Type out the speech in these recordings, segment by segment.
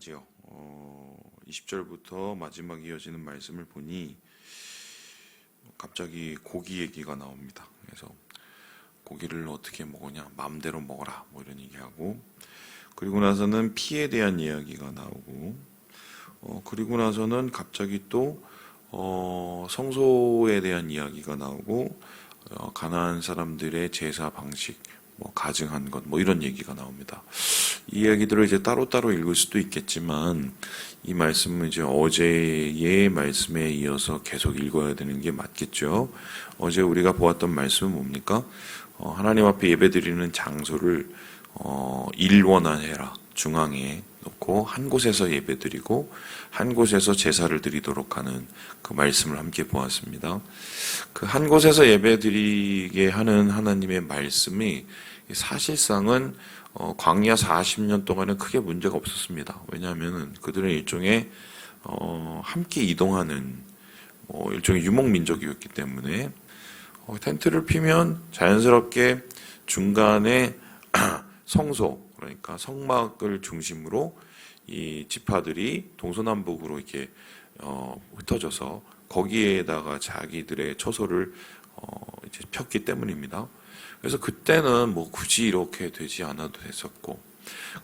하지요. 어, 20절부터 마지막 이어지는 말씀을 보니 갑자기 고기 얘기가 나옵니다. 그래서 고기를 어떻게 먹으냐, 마음대로 먹어라, 뭐 이런 얘기하고 그리고 나서는 피에 대한 이야기가 나오고 어, 그리고 나서는 갑자기 또 어, 성소에 대한 이야기가 나오고 어, 가나안 사람들의 제사 방식, 뭐 가증한 것, 뭐 이런 얘기가 나옵니다. 이 이야기들을 이제 따로따로 읽을 수도 있겠지만 이 말씀은 이제 어제의 말씀에 이어서 계속 읽어야 되는 게 맞겠죠. 어제 우리가 보았던 말씀은 뭡니까? 어, 하나님 앞에 예배 드리는 장소를 어, 일원화해라 중앙에 놓고 한 곳에서 예배 드리고 한 곳에서 제사를 드리도록 하는 그 말씀을 함께 보았습니다. 그 한 곳에서 예배 드리게 하는 하나님의 말씀이 사실상은 어, 광야 40년 동안은 크게 문제가 없었습니다. 왜냐하면 그들은 일종의 어, 함께 이동하는 뭐 일종의 유목 민족이었기 때문에 어, 텐트를 피면 자연스럽게 중간에 성소 그러니까 성막을 중심으로 이 지파들이 동서남북으로 이렇게 어, 흩어져서 거기에다가 자기들의 처소를 어, 이제 폈기 때문입니다. 그래서 그때는 뭐 굳이 이렇게 되지 않아도 됐었고,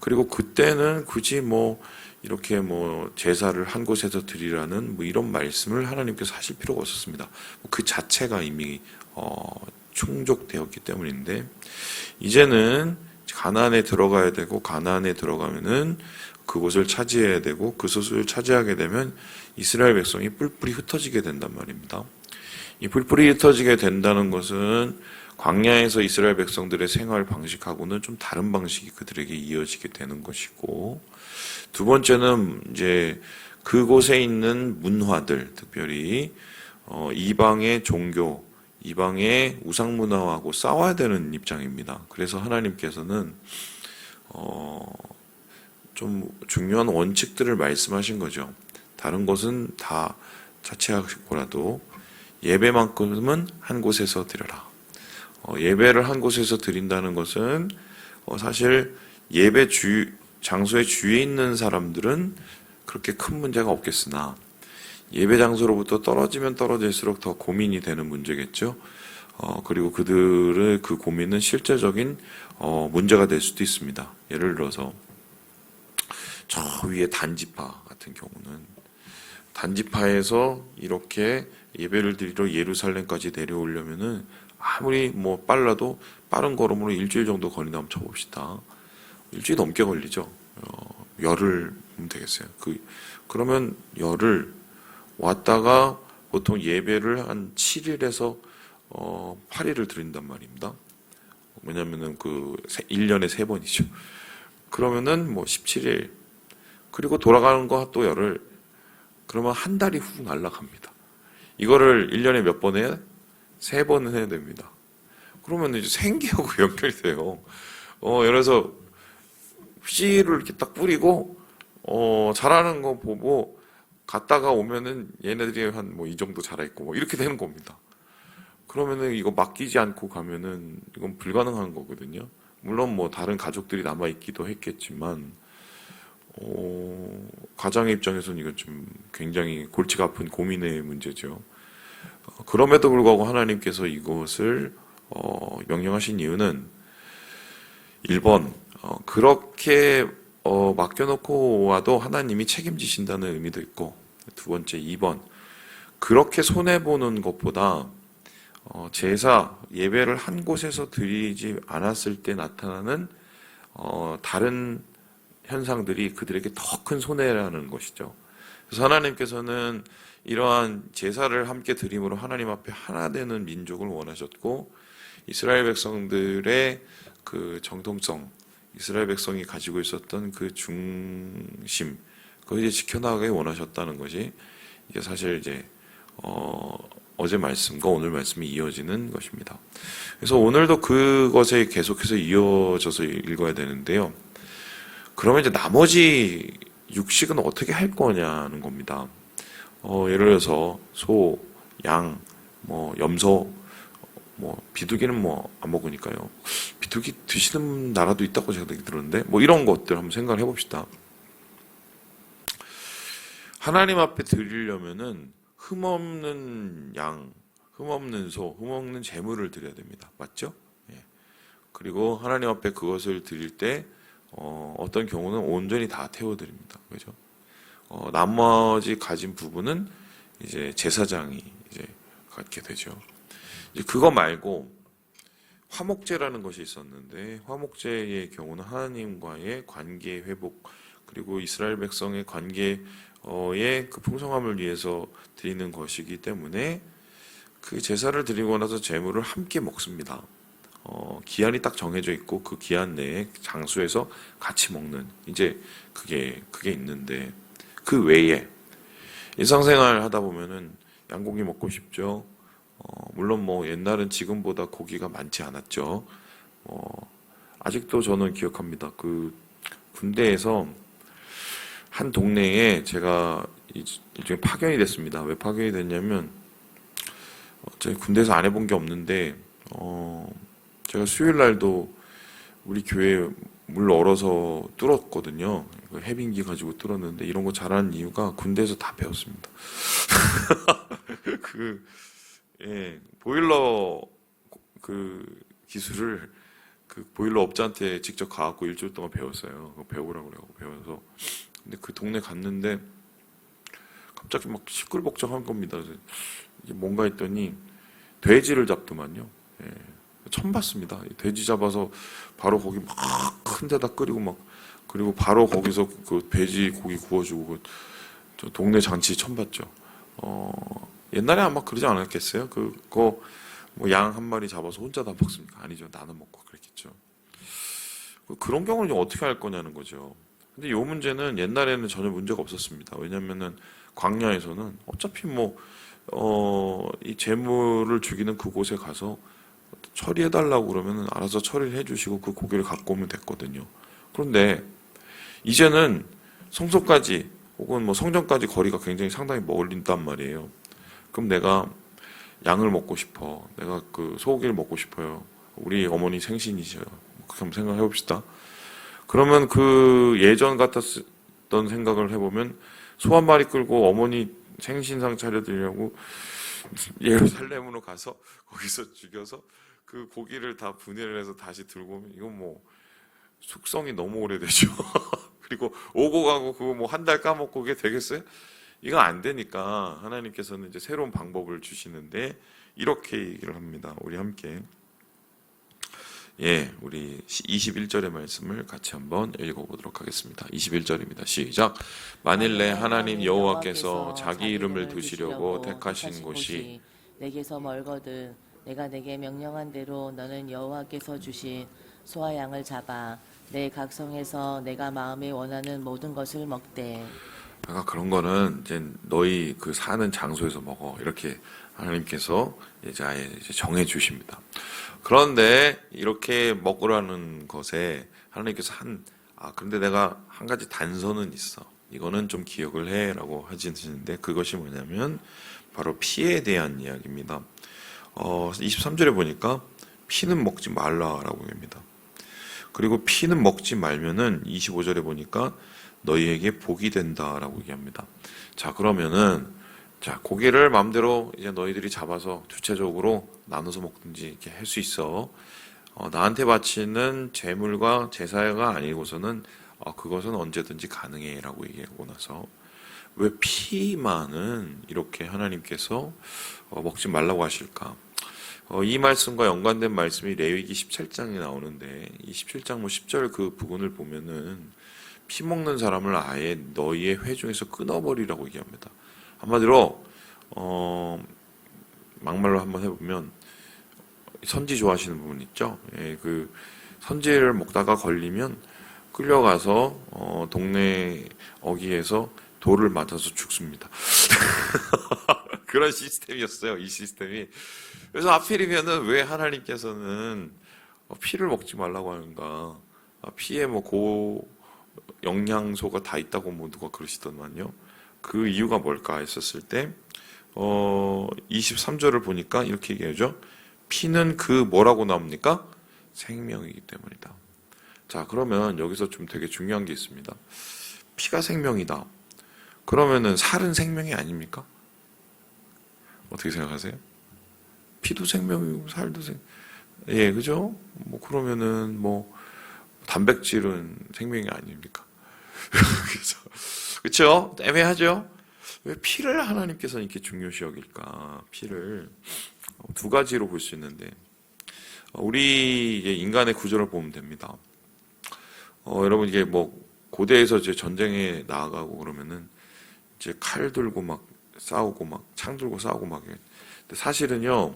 그리고 그때는 굳이 뭐 이렇게 뭐 제사를 한 곳에서 드리라는 뭐 이런 말씀을 하나님께서 하실 필요가 없었습니다. 그 자체가 이미 어, 충족되었기 때문인데 이제는 가나안에 들어가야 되고 가나안에 들어가면은 그곳을 차지해야 되고 그 소수를 차지하게 되면 이스라엘 백성이 뿔뿔이 흩어지게 된단 말입니다. 이 뿔뿔이 흩어지게 된다는 것은 광야에서 이스라엘 백성들의 생활 방식하고는 좀 다른 방식이 그들에게 이어지게 되는 것이고 두 번째는 이제 그곳에 있는 문화들 특별히 어, 이방의 종교 이방의 우상 문화하고 싸워야 되는 입장입니다. 그래서 하나님께서는 어, 좀 중요한 원칙들을 말씀하신 거죠. 다른 것은 다 자체하고라도 예배만큼은 한 곳에서 드려라. 어, 예배를 한 곳에서 드린다는 것은 어, 사실 예배 주 장소의 주위에 있는 사람들은 그렇게 큰 문제가 없겠으나 예배 장소로부터 떨어지면 떨어질수록 더 고민이 되는 문제겠죠. 어, 그리고 그들의 그 고민은 실제적인 어, 문제가 될 수도 있습니다. 예를 들어서 저 위에 단지파 같은 경우는 단지파에서 이렇게 예배를 드리러 예루살렘까지 내려오려면은 아무리 뭐 빨라도 빠른 걸음으로 일주일 정도 한번 쳐봅시다. 일주일 넘게 걸리죠. 어, 열흘 되겠어요. 그 그러면 열흘 왔다가 보통 예배를 한 7일에서 어, 8일을 드린단 말입니다. 왜냐면은 그 1년에 3번이죠. 그러면은 뭐 17일 그리고 돌아가는 거 또 열흘 그러면 한 달이 훅 날아갑니다. 이거를 1년에 몇번 해야? 세 번은 해야 됩니다. 그러면 이제 생기하고 연결이 돼요. 어, 예를 들어서 씨를 이렇게 딱 뿌리고 어, 자라는 거 보고 갔다가 오면은 얘네들이 한 뭐 이 정도 자라 있고 뭐 이렇게 되는 겁니다. 그러면은 이거 맡기지 않고 가면은 이건 불가능한 거거든요. 물론 뭐 다른 가족들이 남아 있기도 했겠지만 어, 가장의 입장에서는 이건 좀 굉장히 골치가 아픈 고민의 문제죠. 어, 그럼에도 불구하고 하나님께서 이것을 어, 명령하신 이유는 1번 어, 그렇게 어, 맡겨놓고 와도 하나님이 책임지신다는 의미도 있고 두 번째 2번 그렇게 손해 보는 것보다 어, 제사 예배를 한 곳에서 드리지 않았을 때 나타나는 어, 다른 현상들이 그들에게 더 큰 손해라는 것이죠. 그래서 하나님께서는 이러한 제사를 함께 드림으로 하나님 앞에 하나 되는 민족을 원하셨고 이스라엘 백성들의 그 정통성, 이스라엘 백성이 가지고 있었던 그 중심, 그걸 이제 지켜나가기 원하셨다는 것이 이게 사실 이제 어, 어제 말씀과 오늘 말씀이 이어지는 것입니다. 그래서 오늘도 그것에 계속해서 이어져서 읽어야 되는데요. 그러면 이제 나머지 육식은 어떻게 할 거냐는 겁니다. 어, 예를 들어서 소, 양, 뭐 염소, 뭐 비둘기는 뭐 안 먹으니까요. 비둘기 드시는 나라도 있다고 제가 들었는데 뭐 이런 것들 한번 생각을 해봅시다. 하나님 앞에 드리려면은 흠없는 양, 흠없는 소, 흠없는 재물을 드려야 됩니다. 맞죠? 예. 그리고 하나님 앞에 그것을 드릴 때 어, 어떤 경우는 온전히 다 태워드립니다. 그죠? 어, 나머지 가진 부분은 이제 제사장이 이제 갖게 되죠. 이제 그거 말고 화목제라는 것이 있었는데 화목제의 경우는 하나님과의 관계 회복 그리고 이스라엘 백성의 관계의 그 풍성함을 위해서 드리는 것이기 때문에 그 제사를 드리고 나서 제물을 함께 먹습니다. 어, 기한이 딱 정해져 있고 그 기한 내에 장소에서 같이 먹는 이제 그게 그게 있는데 그 외에 일상생활 하다 보면은 양고기 먹고 싶죠. 어, 물론 뭐 옛날은 지금보다 고기가 많지 않았죠. 어, 아직도 저는 기억합니다. 그 군대에서 한 동네에 제가 이- 일종의 파견이 됐습니다. 왜 파견이 됐냐면 어, 제가 군대에서 안 해본 게 없는데 어, 제가 수요일 날도 우리 교회 물 얼어서 뚫었거든요. 그 해빙기 가지고 뚫었는데 이런 거 잘하는 이유가 군대에서 다 배웠습니다. 그 예, 보일러 그 기술을 그 보일러 업자한테 직접 가갖고 일주일 동안 배웠어요. 배우라고 그래고 배워서 근데 그 동네 갔는데 갑자기 막 시끌벅적한 겁니다. 뭔가 했더니 돼지를 잡더만요. 예, 처음 봤습니다. 이 돼지 잡아서 바로 거기 막 큰 데다 끓이고 막 그리고 바로 거기서 그 돼지 고기 구워주고 그, 저 동네 잔치 처음 봤죠. 어, 옛날에 아마 그러지 않았겠어요? 그거 뭐 양 한 마리 잡아서 혼자 다 먹습니까? 아니죠. 나눠 먹고 그랬겠죠. 그- 그런 경우는 어떻게 할 거냐는 거죠. 근데 이 문제는 옛날에는 전혀 문제가 없었습니다. 왜냐면은 광야에서는 어차피 뭐, 어, 이 재물을 죽이는 그곳에 가서 처리해 달라고 그러면은 알아서 처리를 해 주시고 그 고기를 갖고 오면 됐거든요. 그런데 이제는 성소까지 혹은 뭐 성전까지 거리가 굉장히 상당히 멀린단 말이에요. 그럼 내가 양을 먹고 싶어. 내가 그 소고기를 먹고 싶어요. 우리 어머니 생신이셔요. 그렇게 한번 생각해 봅시다. 그러면 그 예전 같았던 생각을 해보면 소 한 마리 끌고 어머니 생신상 차려드리려고 예루살렘으로 가서 거기서 죽여서 그 고기를 다 분해를 해서 다시 들고 오면 이건 뭐 숙성이 너무 오래되죠. 그리고 오고 가고 그거 뭐 한 달 까먹고 그게 되겠어요? 이거 안 되니까 하나님께서는 이제 새로운 방법을 주시는데 이렇게 얘기를 합니다. 우리 함께 예, 우리 21절의 말씀을 같이 한번 읽어보도록 하겠습니다. 21절입니다. 시작. 만일 내 하나님 여호와께서 자기 이름을 두시려고 택하신 곳이 내게서 멀거든 내가 내게 명령한 대로 너는 여호와께서 주신 소와 양을 잡아 내 각성에서 내가 마음에 원하는 모든 것을 먹되 아까 그런 거는 이제 너희 그 사는 장소에서 먹어 이렇게 하나님께서 이제 아예 이제 정해 주십니다. 그런데 이렇게 먹으라는 것에 하나님께서 한아 근데 내가 한 가지 단서는 있어. 이거는 좀 기억을 해라고 하시는데 그것이 뭐냐면 바로 피에 대한 이야기입니다. 어 23절에 보니까 피는 먹지 말라라고 합니다. 그리고 피는 먹지 말면은 25절에 보니까 너희에게 복이 된다라고 얘기합니다. 자, 그러면은 자, 고기를 마음대로 이제 너희들이 잡아서 주체적으로 나눠서 먹든지 이렇게 할 수 있어. 어, 나한테 바치는 재물과 제사가 아니고서는 어, 그것은 언제든지 가능해라고 얘기하고 나서 왜 피만은 이렇게 하나님께서 어, 먹지 말라고 하실까? 어, 이 말씀과 연관된 말씀이 레위기 17장에 나오는데 이 17장 뭐 10절 그 부분을 보면은 피 먹는 사람을 아예 너희의 회 중에서 끊어버리라고 얘기합니다. 한마디로 어, 막말로 한번 해보면 선지 좋아하시는 부분 있죠. 예, 그 선지를 먹다가 걸리면 끌려가서 어, 동네 어귀에서 돌을 맞아서 죽습니다. 그런 시스템이었어요. 이 시스템이. 그래서 하필이면은 왜 하나님께서는 어, 피를 먹지 말라고 하는가? 아, 피에 뭐 고 영양소가 다 있다고 뭐 누가 그러시더만요. 그 이유가 뭘까 했었을 때, 어, 23절을 보니까 이렇게 얘기하죠. 피는 그 뭐라고 나옵니까? 생명이기 때문이다. 자, 그러면 여기서 좀 되게 중요한 게 있습니다. 피가 생명이다. 그러면은 살은 생명이 아닙니까? 어떻게 생각하세요? 피도 생명이고 살도 생. 예, 그죠? 뭐 그러면은 뭐 단백질은 생명이 아닙니까? 그래서 그렇죠? 애매하죠? 왜 피를 하나님께서 이렇게 중요시 여길까? 피를 두 가지로 볼 수 있는데 우리 이제 인간의 구조를 보면 됩니다. 어, 여러분 이게 뭐 고대에서 이제 전쟁에 나아가고 그러면은 이제 칼 들고 막 싸우고 막 창 들고 싸우고 막. 사실은요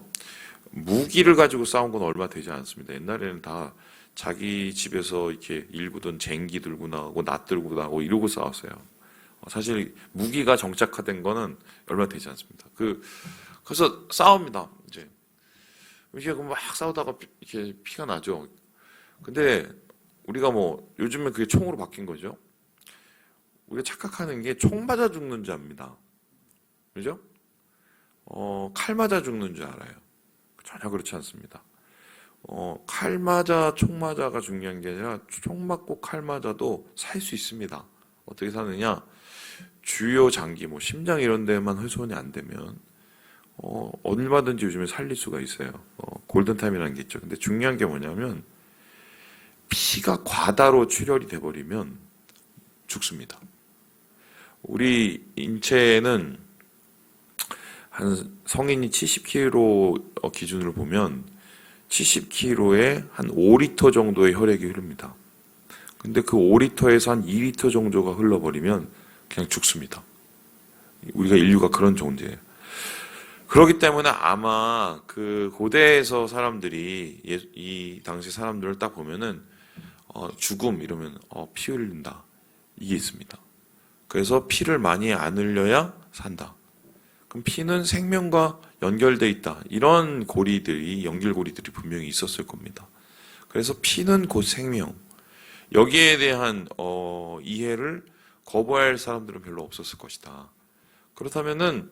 무기를 가지고 싸운 건 얼마 되지 않습니다. 옛날에는 다 자기 집에서 이렇게 일구던 쟁기 들고 나가고 낫 들고 나가고 이러고 싸웠어요. 어, 사실 무기가 정착화된 거는 얼마 되지 않습니다. 그 그래서 싸웁니다. 이제 이게 막 싸우다가 피- 이렇게 피가 나죠. 근데 우리가 뭐 요즘에 그게 총으로 바뀐 거죠. 우리가 착각하는 게 총 맞아 죽는 줄 압니다. 그죠? 어, 칼 맞아 죽는 줄 알아요. 전혀 그렇지 않습니다. 어, 칼 맞아, 총 맞아가 중요한 게 아니라 총 맞고 칼 맞아도 살 수 있습니다. 어떻게 사느냐? 주요 장기, 뭐 심장 이런 데만 훼손이 안 되면 어, 얼마든지 요즘에 살릴 수가 있어요. 어, 골든타임이라는 게 있죠. 근데 중요한 게 뭐냐면 피가 과다로 출혈이 돼버리면 죽습니다. 우리 인체는 한 성인이 70kg 기준으로 보면 70kg에 한 5리터 정도의 혈액이 흐릅니다. 근데 그 5리터에서 한 2리터 정도가 흘러버리면 그냥 죽습니다. 우리가 인류가 그런 존재예요. 그렇기 때문에 아마 그 고대에서 사람들이 예- 이 당시 사람들을 딱 보면은 어, 죽음 이러면 어, 피 흘린다 이게 있습니다. 그래서 피를 많이 안 흘려야 산다. 그럼 피는 생명과 연결돼 있다. 이런 고리들이 연결고리들이 분명히 있었을 겁니다. 그래서 피는 곧 생명. 여기에 대한 어, 이해를 거부할 사람들은 별로 없었을 것이다. 그렇다면은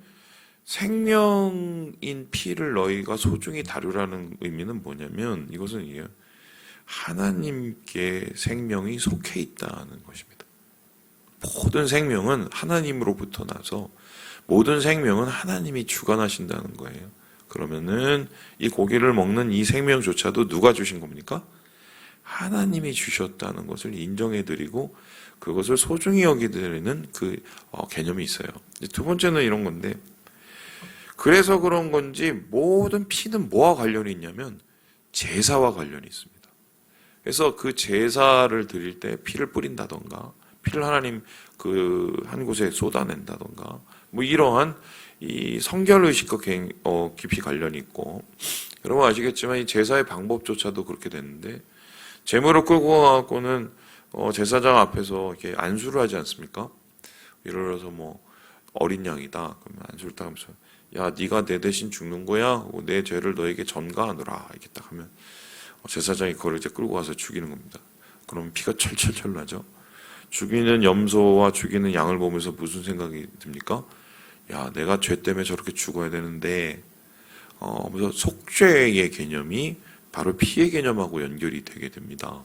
생명인 피를 너희가 소중히 다루라는 의미는 뭐냐면 이것은 이게 하나님께 생명이 속해 있다는 것입니다. 모든 생명은 하나님으로부터 나서 모든 생명은 하나님이 주관하신다는 거예요. 그러면은 이 고기를 먹는 이 생명조차도 누가 주신 겁니까? 하나님이 주셨다는 것을 인정해 드리고 그것을 소중히 여기드리는 그 어, 개념이 있어요. 두 번째는 이런 건데 그래서 그런 건지 모든 피는 뭐와 관련이 있냐면 제사와 관련이 있습니다. 그래서 그 제사를 드릴 때 피를 뿌린다던가 피를 하나님 그 한 곳에 쏟아낸다던가 뭐 이러한 이 성결 의식과 갱- 어, 깊이 관련이 있고 여러분 아시겠지만 이 제사의 방법조차도 그렇게 됐는데 재물을 끌고 가고는 어, 제사장 앞에서 이렇게 안수를 하지 않습니까? 예를 들어서 뭐 어린 양이다 그러면 안수를 딱 하면서 야 네가 내 대신 죽는 거야 내 죄를 너에게 전가하노라 이렇게 딱 하면 어, 제사장이 그걸 이제 끌고 가서 죽이는 겁니다. 그러면 피가 철철철 나죠. 죽이는 염소와 죽이는 양을 보면서 무슨 생각이 듭니까? 야, 내가 죄 때문에 저렇게 죽어야 되는데, 어, 그래서 속죄의 개념이 바로 피의 개념하고 연결이 되게 됩니다.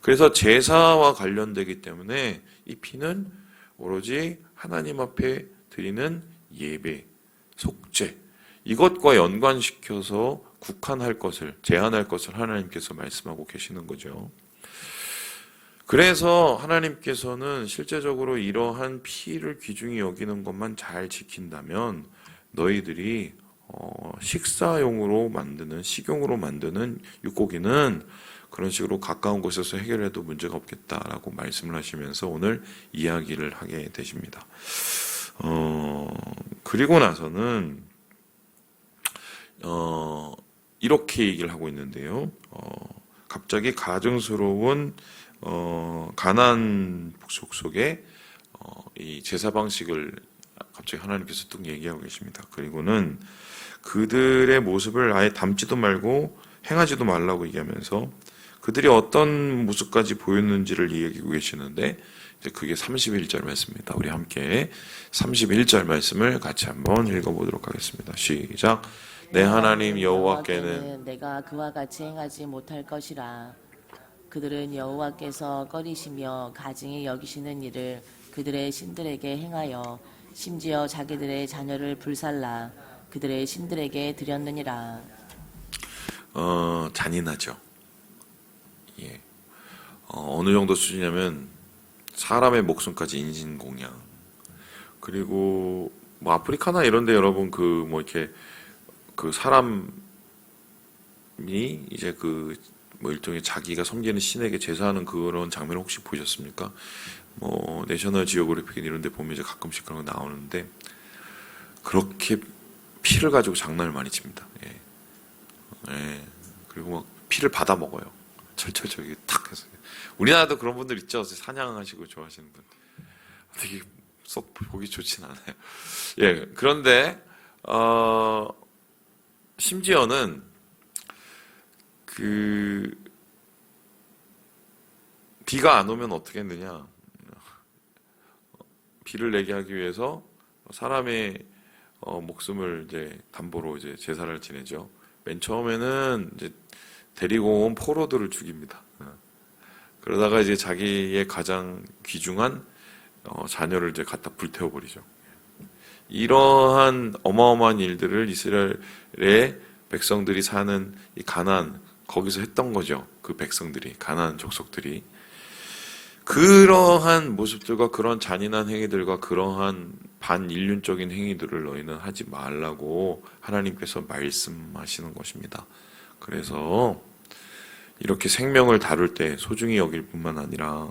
그래서 제사와 관련되기 때문에 이 피는 오로지 하나님 앞에 드리는 예배, 속죄, 이것과 연관시켜서 국한할 것을, 제한할 것을 하나님께서 말씀하고 계시는 거죠. 그래서 하나님께서는 실제적으로 이러한 피를 귀중히 여기는 것만 잘 지킨다면 너희들이 어, 식사용으로 만드는 식용으로 만드는 육고기는 그런 식으로 가까운 곳에서 해결해도 문제가 없겠다라고 말씀을 하시면서 오늘 이야기를 하게 되십니다. 어, 그리고 나서는 어, 이렇게 얘기를 하고 있는데요. 어, 갑자기 가증스러운 어, 가난 속 속에 어, 이 제사 방식을 갑자기 하나님께서 뚝 얘기하고 계십니다. 그리고는 그들의 모습을 아예 담지도 말고 행하지도 말라고 얘기하면서 그들이 어떤 모습까지 보였는지를 얘기하고 계시는데 그게 31절 말씀입니다. 우리 함께 31절 말씀을 같이 한번 읽어보도록 하겠습니다. 시작. 내 하나님 여호와께는 내가 그와 같이 행하지 못할 것이라 그들은 여호와께서 꺼리시며 가증히 여기시는 일을 그들의 신들에게 행하여 심지어 자기들의 자녀를 불살라 그들의 신들에게 드렸느니라. 어, 잔인하죠. 예. 어, 어느 정도 수준이냐면 사람의 목숨까지 인신공양. 그리고 뭐 아프리카나 이런데 여러분 그 뭐 이렇게 그 사람이 이제 그 뭐 일종의 자기가 섬기는 신에게 제사하는 그런 장면을 혹시 보셨습니까? 뭐 내셔널 지오그래픽 이런 데 보면 이제 가끔씩 그런 거 나오는데 그렇게 피를 가지고 장난을 많이 칩니다. 예. 예. 그리고 막 피를 받아 먹어요. 철철철 탁 해서. 우리나라도 그런 분들 있죠. 사냥하시고 좋아하시는 분. 되게 썩 보기 좋진 않아요. 예. 그런데 어 심지어는 그 비가 안 오면 어떻게 했느냐? 비를 내게 하기 위해서 사람의 어, 목숨을 이제 담보로 이제 제사를 지내죠. 맨 처음에는 이제 데리고 온 포로들을 죽입니다. 어. 그러다가 이제 자기의 가장 귀중한 어, 자녀를 이제 갖다 불태워 버리죠. 이러한 어마어마한 일들을 이스라엘의 백성들이 사는 이 가난 거기서 했던 거죠. 그 백성들이 가난 족속들이 그러한 모습들과 그런 잔인한 행위들과 그러한 반인륜적인 행위들을 너희는 하지 말라고 하나님께서 말씀하시는 것입니다. 그래서 이렇게 생명을 다룰 때 소중히 여길 뿐만 아니라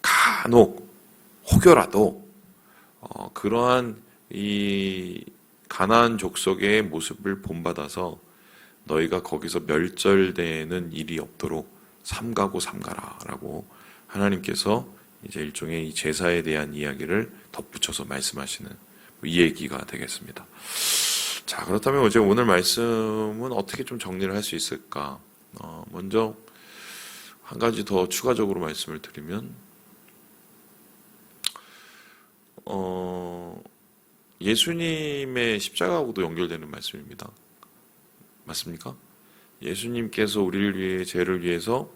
간혹 혹여라도 어, 그러한 이 가나안 족속의 모습을 본받아서 너희가 거기서 멸절되는 일이 없도록 삼가고 삼가라라고 하나님께서 이제 일종의 이 제사에 대한 이야기를 덧붙여서 말씀하시는 이 얘기가 되겠습니다. 자 그렇다면 어제 오늘 말씀은 어떻게 좀 정리를 할 수 있을까? 어, 먼저 한 가지 더 추가적으로 말씀을 드리면 어, 예수님의 십자가하고도 연결되는 말씀입니다. 맞습니까? 예수님께서 우리를 위해 죄를 위해서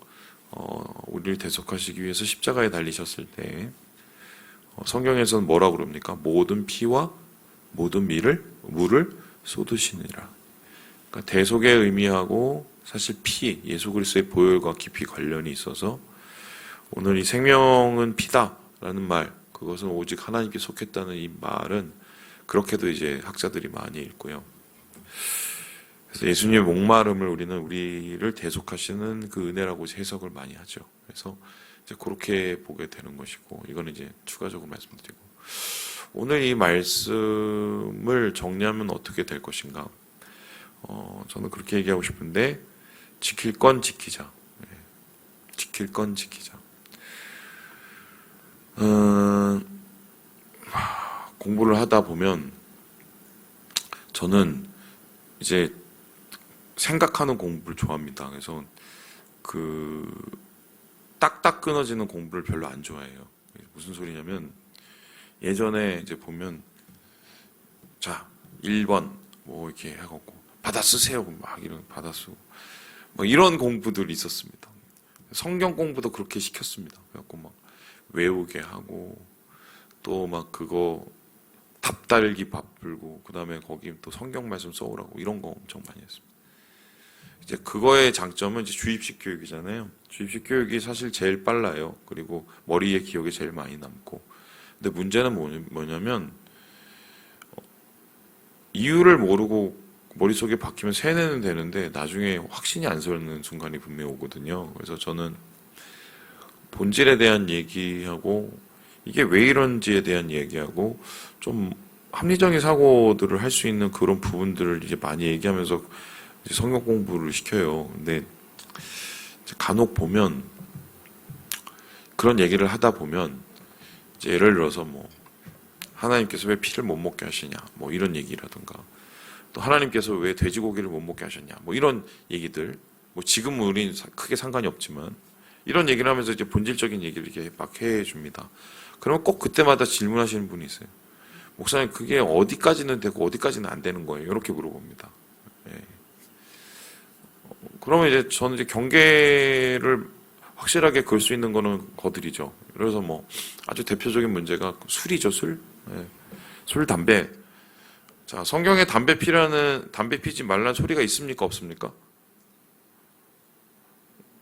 어, 우리를 대속하시기 위해서 십자가에 달리셨을 때 어, 성경에서는 뭐라고 그럽니까? 모든 피와 모든 미를 물을 쏟으시니라. 그러니까 대속의 의미하고 사실 피 예수 그리스도의 보혈과 깊이 관련이 있어서 오늘 이 생명은 피다라는 말 그것은 오직 하나님께 속했다는 이 말은 그렇게도 이제 학자들이 많이 읽고요. 그래서 예수님의 목마름을 우리는 우리를 대속하시는 그 은혜라고 해석을 많이 하죠. 그래서 이제 그렇게 보게 되는 것이고 이거는 이제 추가적으로 말씀드리고 오늘 이 말씀을 정리하면 어떻게 될 것인가? 어, 저는 그렇게 얘기하고 싶은데 지킬 건 지키자. 예, 지킬 건 지키자. 어, 공부를 하다 보면 저는 이제 생각하는 공부를 좋아합니다. 그래서 그 딱딱 끊어지는 공부를 별로 안 좋아해요. 무슨 소리냐면 예전에 이제 보면 자 1번 뭐 이렇게 해 갖고 받아 쓰세요 막 이런 받아 쓰고 뭐 이런 공부들이 있었습니다. 성경 공부도 그렇게 시켰습니다. 그래갖고 막 외우게 하고 또 막 그거 답달기 바풀고 그 다음에 거기 또 성경 말씀 써오라고 이런 거 엄청 많이 했습니다. 이제 그거의 장점은 이제 주입식 교육이잖아요. 주입식 교육이 사실 제일 빨라요. 그리고 머리에 기억에 제일 많이 남고. 근데 문제는 뭐냐- 뭐냐면 어, 이유를 모르고 머릿속에 박히면 세뇌는 되는데 나중에 확신이 안 서는 순간이 분명히 오거든요. 그래서 저는 본질에 대한 얘기하고 이게 왜 이런지에 대한 얘기하고 좀 합리적인 사고들을 할 수 있는 그런 부분들을 이제 많이 얘기하면서 성경 공부를 시켜요. 근데 간혹 보면 그런 얘기를 하다 보면 예를 들어서 뭐 하나님께서 왜 피를 못 먹게 하시냐 뭐 이런 얘기라든가 또 하나님께서 왜 돼지고기를 못 먹게 하셨냐 뭐 이런 얘기들 뭐 지금은 우린 사- 크게 상관이 없지만 이런 얘기를 하면서 이제 본질적인 얘기를 이렇게 막 해줍니다. 그러면 꼭 그때마다 질문하시는 분이 있어요. 목사님 그게 어디까지는 되고 어디까지는 안 되는 거예요? 이렇게 물어봅니다. 예. 어, 그러면 이제 저는 이제 경계를 확실하게 걸 수 있는 거는 거들이죠. 그래서 뭐 아주 대표적인 문제가 술이죠, 술. 예. 술, 담배. 자, 성경에 담배 피라는 담배 피지 말라는 소리가 있습니까, 없습니까?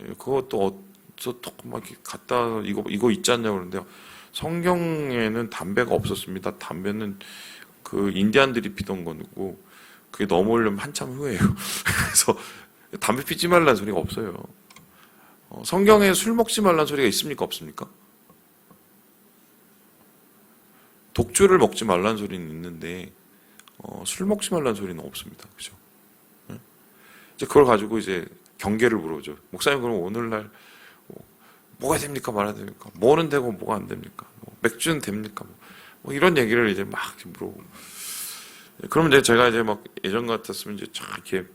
예, 그것도 어서 막 갖다 이거 이거 있지 않냐고 그러는데요. 성경에는 담배가 없었습니다. 담배는 그 인디안들이 피던 거고 그게 넘어오려면 한참 후예요. 그래서 담배 피지 말라는 소리가 없어요. 어, 성경에 술 먹지 말라는 소리가 있습니까? 없습니까? 독주를 먹지 말라는 소리는 있는데 어, 술 먹지 말라는 소리는 없습니다. 그죠? 예? 이제 그걸 가지고 이제 경계를 물어죠. 목사님 그럼 오늘날 뭐, 뭐가 됩니까? 말아야 됩니까? 뭐는 되고 뭐가 안 됩니까? 뭐, 맥주는 됩니까? 뭐, 뭐 이런 얘기를 이제 막 물어보고 그러면 이제 제가 이제 막 예전 같았으면 이제 쫙 이렇게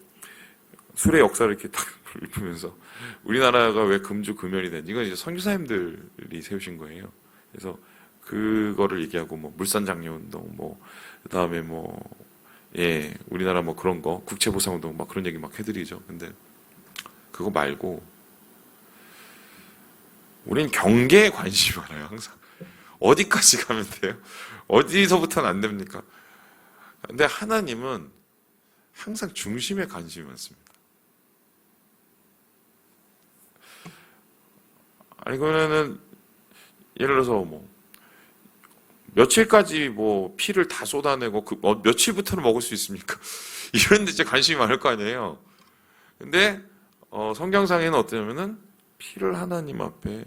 술의 역사를 이렇게 딱 읊으면서 우리나라가 왜 금주 금연이 된 이건 이제 선교사님들이 세우신 거예요. 그래서 그거를 얘기하고 뭐 물산 장려 운동 뭐 그다음에 뭐 예, 우리나라 뭐 그런 거 국채 보상 운동 막 그런 얘기 막 해 드리죠. 근데 그거 말고 우린 경계에 관심이 많아요. 항상 어디까지 가면 돼요? 어디서부터는 안 됩니까? 근데 하나님은 항상 중심에 관심이 많습니다. 아니 그러면은 예를 들어서 뭐 며칠까지 뭐 피를 다 쏟아내고 그 어, 며칠부터는 먹을 수 있습니까? 이런 데 이제 관심이 많을 거 아니에요. 근데 어, 성경상에는 어떠냐면은 피를 하나님 앞에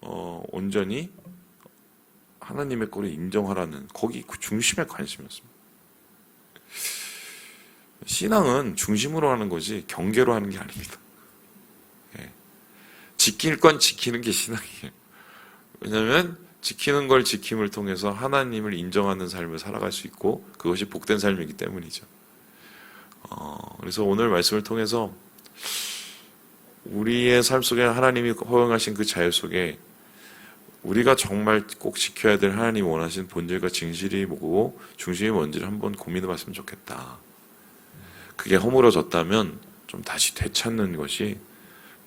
어, 온전히 하나님의 거를 인정하라는 거기 그 중심에 관심이었습니다. 신앙은 중심으로 하는 거지 경계로 하는 게 아닙니다. 예. 지킬 건 지키는 게 신앙이에요. 왜냐하면 지키는 걸 지킴을 통해서 하나님을 인정하는 삶을 살아갈 수 있고 그것이 복된 삶이기 때문이죠. 어, 그래서 오늘 말씀을 통해서 우리의 삶 속에 하나님이 허용하신 그 자유 속에 우리가 정말 꼭 지켜야 될 하나님 원하신 본질과 진실이 뭐고 중심이 뭔지를 한번 고민해 봤으면 좋겠다. 그게 허물어졌다면 좀 다시 되찾는 것이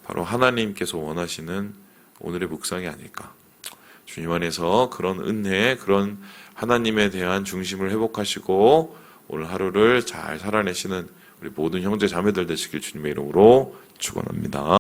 바로 하나님께서 원하시는 오늘의 묵상이 아닐까. 주님 안에서 그런 은혜, 그런 하나님에 대한 중심을 회복하시고 오늘 하루를 잘 살아내시는 우리 모든 형제 자매들 되시길 주님의 이름으로 축원합니다.